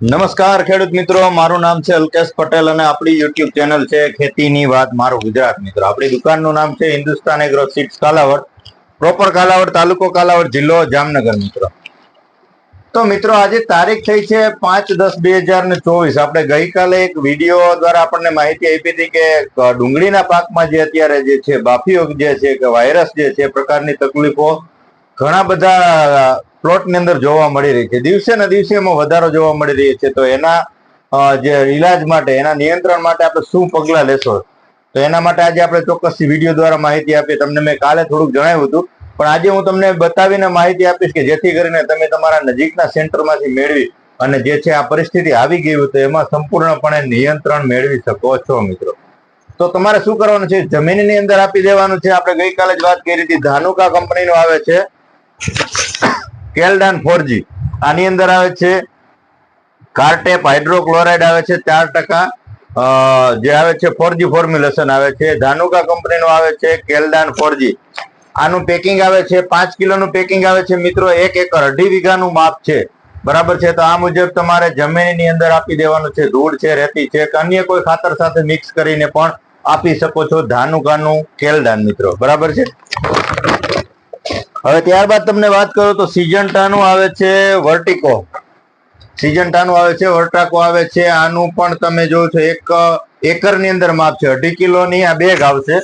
નમસ્કાર ખેડૂત મિત્રો, મારું નામ છે અલ્કેશ પટેલ અને આપણી યુટ્યુબ ચેનલ છે ખેતીની વાત મારું ગુજરાત મિત્રો. આપણી દુકાનનું નામ છે Hindustan agro seeds Kalavad proper Kalavad તાલુકો કાલાવડ જિલ્લો જામનગર મિત્રો. તો મિત્રો, આજે તારીખ થઈ છે પાંચ દસ બે હજાર ને ચોવીસ. આપણે ગઈકાલે એક વીડિયો દ્વારા આપણને માહિતી આપી હતી કે ડુંગળીના પાકમાં જે અત્યારે જે છે બાફીઓ જે છે કે વાયરસ જે છે પ્રકારની તકલીફો ઘણા બધા પ્લોટની અંદર જોવા મળી રહી છે. દિવસે ને દિવસે એમાં વધારો જોવા મળી રહ્યો છે. તો એના જે ઈલાજ માટે, એના નિયંત્રણ માટે આપણે શું પગલાં લેશો? તો એના માટે આજે આપણે ચોક્કસ વીડિયો દ્વારા માહિતી આપી. તમને મેં કાલે થોડુંક જણાવ્યું હતું. પણ આજે હું તમને બતાવીને માહિતી આપીશ કે જેથી કરીને તમે તમારા નજીકના સેન્ટરમાંથી મેળવી અને જે છે આ પરિસ્થિતિ આવી ગઈ તો એમાં સંપૂર્ણપણે નિયંત્રણ મેળવી શકો છો, મિત્રો. તો તમારે શું કરવાનું છે? જમીનની અંદર આપી દેવાનું છે. આપણે ગઈકાલે જ વાત કરી હતી. ધાનુકા કંપનીનું આવે છે. કેલડાન ફોરજી આની અંદર આવે છે કાર્ટેપ હાઇડ્રોક્લોરાઇડ આવે છે ચાર ટકા. જે આવે છે ફોરજી ફોર્મ્યુલેશન આવે છે. ધાનુકા કંપનીનું આવે છે કેલડાન ફોરજી આનું પેકિંગ આવે છે પાંચ કિલોનું પેકિંગ આવે છે. મિત્રો, એક એકર અઢી વીઘાનું માપ છે. બરાબર છે? તો આ મુજબ તમારે જમીનની અંદર આપી દેવાનું છે. ધૂળ છે, રેતી છે કે અન્ય કોઈ ખાતર સાથે મિક્સ કરીને પણ આપી શકો છો ધાનુકાનું કેલદાન મિત્રો. બરાબર છે? હવે ત્યારબાદ તમને વાત કરું તો સિજન્ટાનું આવે છે વર્ટિકો. સિજન્ટાનું આવે છે, વર્ટાકો આવે છે, આનું પણ તમે જોયું છો, એક, એકરની અંદર માપ છે, અઢી કિલોની આ બેગ આવશે.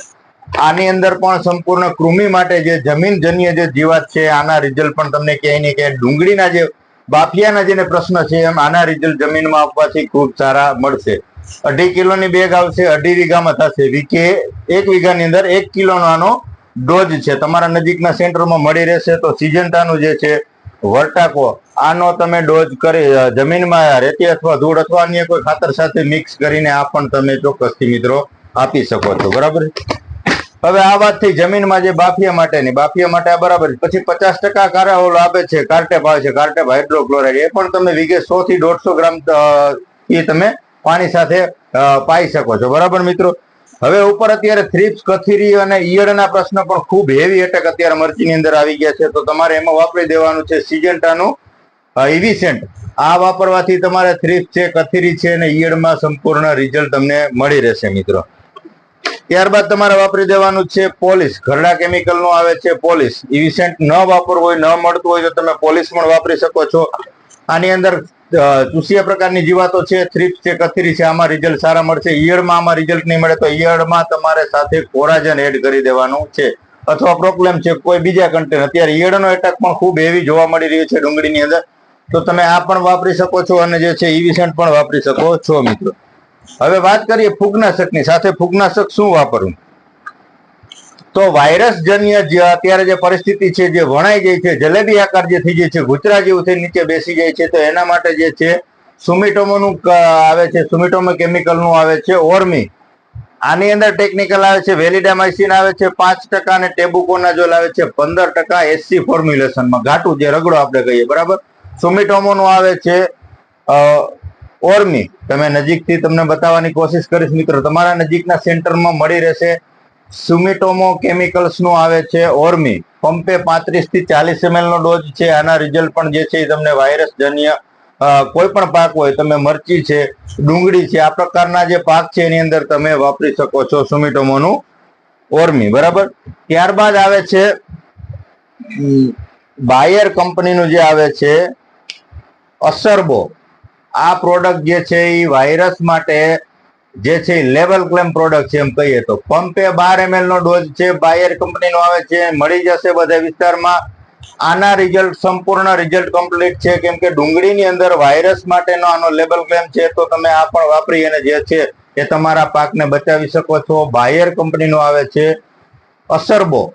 આની અંદર પણ સંપૂર્ણ કૃમિ માટે જે જમીન જન્ય જે જીવાત છે, આના રિઝલ્ટ પણ તમને ક્યાંય ને ક્યાંય ડુંગળીના જે બાફિયાના જેને પ્રશ્ન છે, એમ આના રિઝલ્ટ જમીનમાં આપવાથી ખૂબ સારા મળશે. અઢી કિલોની બેગ આવશે, અઢી વીઘામાં થશે. વીકે એક વીઘાની અંદર એક કિલોનો આનો ડોઝ છે. તમારા નજીકના સેન્ટરમાં મળી રહેશે તો સિજન્ટાનું જે છે વર્ટાકો આનો તમે ડોઝ કરી જમીનમાં રેતી અથવા ધૂળ અથવા અન્ય કોઈ ખાતર સાથે મિક્સ કરીને આ પણ તમે ચોક્કસથી મિત્રો આપી શકો છો. બરાબર હવે આ વાત થઈ જમીનમાં જે બાફિયા માટેની, બાફિયા માટે આ બરાબર પછી પચાસ ટકા કારા ઓલો આપે છે, કાર્ટેપ આવે છે, કાર્ટેપ હાઇડ્રોક્લોરાઇડ, એ પણ તમે વીઘે સો થી દોઢસો ગ્રામ એ તમે પાણી સાથે પાઈ શકો છો. બરાબર મિત્રો? હવે ઉપર અત્યારે થ્રીપ્સ કથીરી અને ઈયળના પ્રશ્ન પણ ખૂબ હેવી એટેક અત્યારે મરચીની અંદર આવી ગયા છે. તો તમારે એમાં વાપરી દેવાનું છે સિજન્ટાનું ઇવિસેન્ટ આ વાપરવાથી તમારે થ્રીપ્સ છે, કથીરી છે અને ઈયળમાં સંપૂર્ણ રિઝલ્ટ તમને મળી રહેશે મિત્રો. ત્યારબાદ તમારે વાપરી દેવાનું છે પોલીસ. ઘરડા કેમિકલનું આવે છે પોલીસ. ઇવિસેન્ટ ન વાપરવું હોય, ન મળતું હોય તો તમે પોલીસ પણ વાપરી શકો છો. આની અંદર ચૂસિયા પ્રકારની જીવાતો છે થ્રીપ્સ છે, કથીરી છે, આમાં રિઝલ્ટ સારા મળશે. ઈયળમાં આમાં રિઝલ્ટ નહીં મળે તો ઈયળમાં તમારે સાથે કોરાજન એડ કરી દેવાનું છે. અથવા પ્રોબ્લેમ છે, કોઈ બીજા કન્ટેન અત્યારે ઈયળનો એટેક પણ ખૂબ હેવી જોવા મળી રહ્યો છે ડુંગળીની અંદર. તો તમે આ પણ વાપરી શકો છો અને જે છે ઇવિસેન્ટ પણ વાપરી શકો છો મિત્રો. હવે વાત કરીએ ફૂગનાશકની. સાથે ફૂગનાશક શું વાપરવું તો વાયરસ જન્ય જે અત્યારે જે પરિસ્થિતિ છે, જે વણાઈ ગઈ છે, જલેબી આકાર જે થઈ જાય છે ગુચરા જેવું થઈ નીચે બેસી જાય છે, તો એના માટે જે છે, સુમિટોમોનું આવે છે, સુમિટોમો કેમિકલનું આવે છે, ઓર્મી. આની અંદર ટેકનિકલ આવે છે વેલિડામાઇસિન આવે છે, પાંચ ટકા અને ટેબુકોનાઝોલ આવે છે, પંદર ટકા એસસી ફોર્મ્યુલેશનમાં ઘાટું જે રગડો આપણે કહીએ, બરાબર? સુમિટોમોનું આવે છે ઓર્મી. તમે નજીકથી તમને બતાવવાની કોશિશ કરીશ મિત્રો, તમારા નજીકના સેન્ટરમાં મળી રહેશે સુમિટોમો કેમિકલ્સનું આવે છે, ઓર્મી. પંપે પાંત્રીસથી ચાલીસ એમએલ નો ડોઝ છે, આના રિઝલ્ટ પણ જે છે એ તમને વાયરસ જન્ય કોઈ પણ પાક હોય, તમે મરચી છે, ડુંગળી છે, આ પ્રકારના જે પાક છે એની અંદર તમે વાપરી શકો છો સુમિટોમોનું ઓર્મી, બરાબર? ત્યારબાદ આવે છે બાયર કંપનીનું જે આવે છે, અસરબો. આ પ્રોડક્ટ જે છે એ વાયરસ માટે જે છે લેવલ ક્લેમ પ્રોડક્ટ છે એમ કહીએ તો પંપે બાર એમએલ નો ડોઝ છે, બાયર કંપનીનો આવે છે, મળી જશે બધા વિસ્તારમાં. આના રિઝલ્ટ સંપૂર્ણ રિઝલ્ટ કમ્પ્લીટ છે, કેમ કે ડુંગળીની અંદર વાયરસ માટેનો આનો લેબલ ક્લેમ છે, તો તમે આ પણ વાપરી અને જે છે એ તમારા પાકને બચાવી શકો છો. બાયર કંપનીનો આવે છે, અસરબો.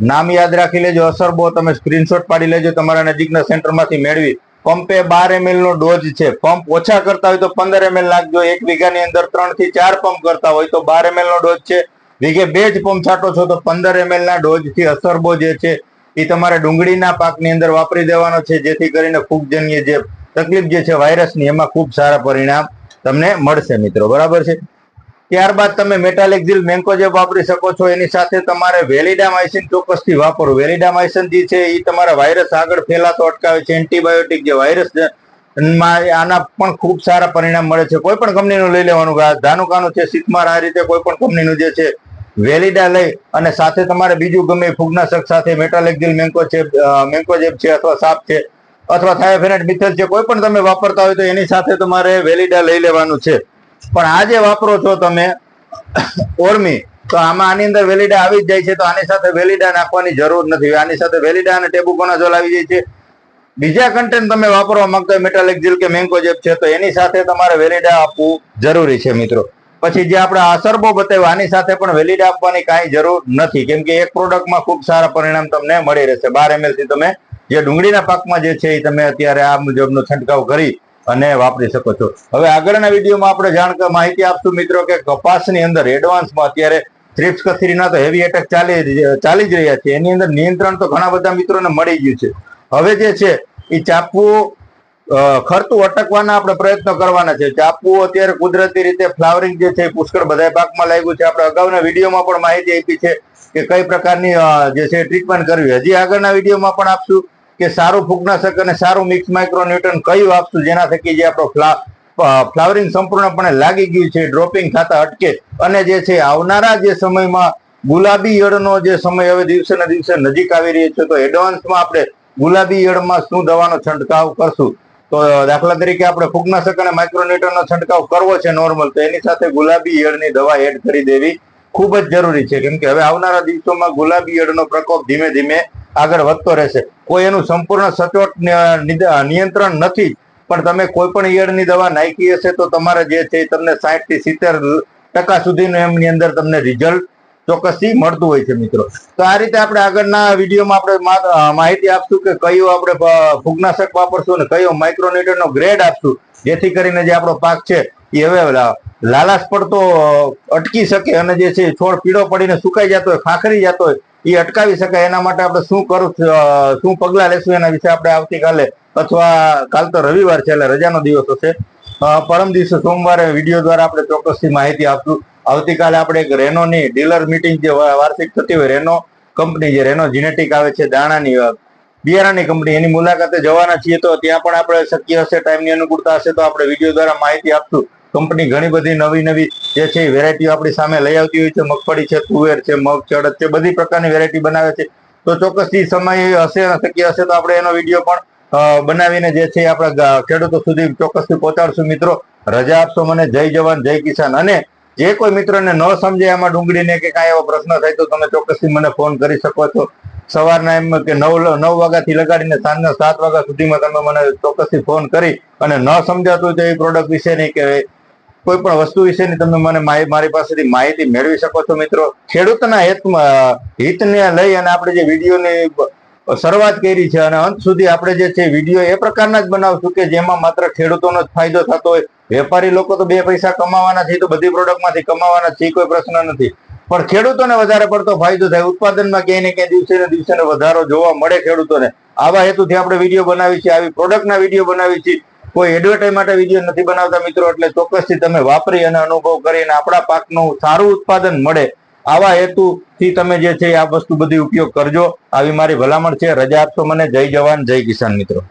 નામ યાદ રાખી લેજો, અસરબો તમે સ્ક્રીનશોટ પાડી લેજો, તમારા નજીકના સેન્ટરમાંથી મેળવી. પંપે બાર એમએલ નો ડોઝ છે. પંપ ઓછા કરતા હોય તો પંદર એમએલ નાખજો એક વીઘાની અંદર ત્રણથી ચાર પંપ કરતા હોય તો બાર એમએલ નો ડોઝ છે. વીઘે બે જ પંપ છાંટો છો તો પંદર એમએલ ના ડોઝથી અસરબો જે છે, એ તમારે ડુંગળીના પાકની અંદર વાપરી દેવાનો છે, જેથી કરીને ફૂગજન્ય જે તકલીફ જે છે વાયરસની એમાં ખૂબ સારા પરિણામ તમને મળશે મિત્રો. બરાબર છે? ત્યારબાદ તમે મેટાલિક્ઝિલ મેન્કોજેબ વાપરી શકો છો, એની સાથે તમારે વેલિડામાઇસિન ચોક્કસથી વાપરો વેલિડામાઇસિન જે છે એ તમારા વાયરસ આગળ ફેલાતો અટકાવે છે. એન્ટીબાયોટિક જે વાયરસમાં આના પણ ખૂબ સારા પરિણામ મળે છે. કોઈ પણ કંપનીનું લઈ લેવાનું ધાનુકાનું છે સિકમાર આ રીતે કોઈ પણ કંપનીનું જે છે, વેલિડા લઈ અને સાથે તમારે બીજું ગમે ફૂગનાશક સાથે મેટાલેક્ઝિલ મેન્કો છે મેન્કોજેબ છે અથવા સાપ છે, અથવા થાયોફેનેટ મિથલ છે કોઈ પણ તમે વાપરતા હોય તો એની સાથે તમારે વેલિડા લઈ લેવાનું છે. પણ આ જે વાપરો છો તમે ઓર્મી તો આમાં આની અંદર વેલિડા આવી જ જાય છે, તો આની સાથે વેલિડા નાખવાની જરૂર નથી. આની સાથે વેલિડા અને ટેબુકોનાઝોલ આવી જાય છે? બીજા કન્ટેન્ટ તમે વાપરવા માંગતા હોય મેટાલેક્ઝિલ કે મેન્કોજેબ છે, તો એની સાથે તમારે વેલિડા આપવું જરૂરી છે મિત્રો. પછી જે આપણે અસરબો બતાવ્યો, આની સાથે પણ વેલિડા આપવાની કાંઈ જરૂર નથી. કેમ કે એક પ્રોડક્ટમાં ખૂબ સારા પરિણામ તમને મળી રહેશે. બાર એમએલથી તમે જે ડુંગળીના પાકમાં જે છે એ તમે અત્યારે આ મુજબનો છંટકાવ કરી અને વાપરી શકો છો. હવે આગળના વિડીયોમાં આપણે જાણ માહિતી આપશું મિત્રો કે કપાસની અંદર એડવાન્સમાં અત્યારે થ્રિપ્સ કથીરીના તો હેવી એટેક ચાલી ચાલી જ રહ્યા છે. એની અંદર નિયંત્રણ તો ઘણા બધા મિત્રોને મળી ગયું છે. હવે જે છે એ ચાપવું ખરતું અટકવાના આપણે પ્રયત્નો કરવાના છે. ચાપવું અત્યારે કુદરતી રીતે ફ્લાવરિંગ જે છે પુષ્કળ બધા પાકમાં લાગ્યું છે. આપણે અગાઉના વિડીયોમાં પણ માહિતી આપી છે કે કઈ પ્રકારની જે છે ટ્રીટમેન્ટ કરવી. હજી આગળના વિડીયોમાં પણ આપશું. કે સારું ફૂગનાશક અને સારું મિક્સ માઇક્રોન્યુટન કયું આપશું? જેના થકી જે આપણો ફ્લા ફ્લાવરિંગ સંપૂર્ણપણે લાગી ગયું છે ડ્રોપિંગ થતા અટકે. અને જે છે, આવનારા જે સમયમાં ગુલાબી ઈયળનો જે સમય હવે દિવસે ને દિવસે નજીક આવી રહ્યો છે, તો એડવાન્સમાં આપણે ગુલાબી ઈયળમાં શું દવાનો છંટકાવ કરશું? તો દાખલા તરીકે આપણે ફૂગનાશક અને માઇક્રોન્યુટનનો છંટકાવ કરવો છે નોર્મલ તો એની સાથે ગુલાબી ઈયળની દવા એડ કરી દેવી ખૂબ જ જરૂરી છે. કેમ કે હવે આવનારા દિવસોમાં ગુલાબી ઈયળનો પ્રકોપ ધીમે ધીમે આગળ વધતો રહેશે. કોઈ એનું સંપૂર્ણ સચોટ નિયંત્રણ નથી. પણ તમે કોઈ પણ ઈયળની દવા નાખી હશે તો તમારે જે છે તમને સાઠથી સિત્તેર ટકા સુધીનું એમની અંદર તમને રિઝલ્ટ ચોક્કસથી મળતું હોય છે મિત્રો. તો આ રીતે આપણે આગળના વિડીયોમાં આપણે માહિતી આપશું કે કયો આપણે ફૂગનાશક વાપરશું અને કયો માઇક્રોન્યુટરનો ગ્રેડ આપશું. જેથી કરીને જે આપણો પાક છે એ હવે લાલાશ પડતો અટકી શકે અને જે છે છોડ પીળો પડીને સુકાઈ જતો હોય, ખાખરી જતો હોય એ અટકાવી શકાય એના માટે આપણે શું કરું શું પગલાં લેશું એના વિશે આપણે આવતીકાલે અથવા કાલ તો રવિવાર છે, એટલે રજાનો દિવસ હશે પરમ દિવસે સોમવારે વીડિયો દ્વારા આપણે ચોક્કસથી માહિતી આપશું. આવતીકાલે આપણે એક રેનોની ડીલર મીટિંગ જે વાર્ષિક થતી હોય, રેનો કંપની જે, રેનો જીનેટિક આવે છે, દાણાની બિયારણની કંપની, એની મુલાકાતે જવાના છીએ તો ત્યાં પણ આપણે શક્ય હશે, ટાઈમની અનુકૂળતા હશે તો આપણે વીડિયો દ્વારા માહિતી આપશું. કંપની ઘણી બધી નવી નવી જે છે વેરાયટીઓ આપણી સામે લઈ આવતી હોય છે. મગફળી છે, તુવેર છે, મગ ચડત છે, બધી પ્રકારની વેરાયટી બનાવે છે. તો ચોક્કસથી સમય હશે શક્ય હશે તો આપણે એનો વીડિયો પણ બનાવીને જે છે આપણા ખેડૂતો સુધી ચોક્કસથી પહોંચાડશું. મિત્રો, રજા આપશો મને. જય જવાન, જય કિસાન. અને જે કોઈ મિત્રોને ન સમજે એમાં ડુંગળીને કે કાંઈ એવો પ્રશ્ન થાય તો તમે ચોક્કસથી મને ફોન કરી શકો છો. સવારના એમ કે નવ નવ વાગ્યાથી લગાડીને સાંજના સાત વાગ્યા સુધીમાં તમે મને ચોક્કસથી ફોન કરી અને ન સમજાતું તો એ પ્રોડક્ટ વિશેની કે કોઈ પણ વસ્તુ વિશેની તમે મને મારી પાસેથી માહિતી મેળવી શકો છો મિત્રો. ખેડૂતના હિતમાં, હિતને લઈ અને આપણે જે વિડીયોની શરૂઆત કરી છે અને અંત સુધી આપણે જે છે વીડિયો એ પ્રકારના જ બનાવશું કે જેમાં માત્ર ખેડૂતોનો જ ફાયદો થતો હોય. વેપારી લોકો તો બે પૈસા કમાવાના છે તો બધી પ્રોડક્ટમાંથી કમાવાના છે કોઈ પ્રશ્ન નથી. પણ ખેડૂતોને વધારે પડતો ફાયદો થાય. ઉત્પાદનમાં ક્યાંય ને ક્યાંય દિવસે ને દિવસે વધારો જોવા મળે ખેડૂતોને. આવા હેતુથી આપણે વીડિયો બનાવી છે આવી પ્રોડક્ટના વીડિયો બનાવી છે કોઈ એડવર્ટાઈઝ માટે વીડિયો નથી બનાવતા મિત્રો, એટલે ચોક્કસથી તમે વાપરી અને અનુભવ કરીને આપણા પાકનું સારું ઉત્પાદન મળે. આવા હેતુથી તમે જે છે આ વસ્તુ બધી ઉપયોગ કરજો. આવી મારી ભલામણ છે. રજા આપશો મને. જય જવાન, જય કિસાન મિત્રો.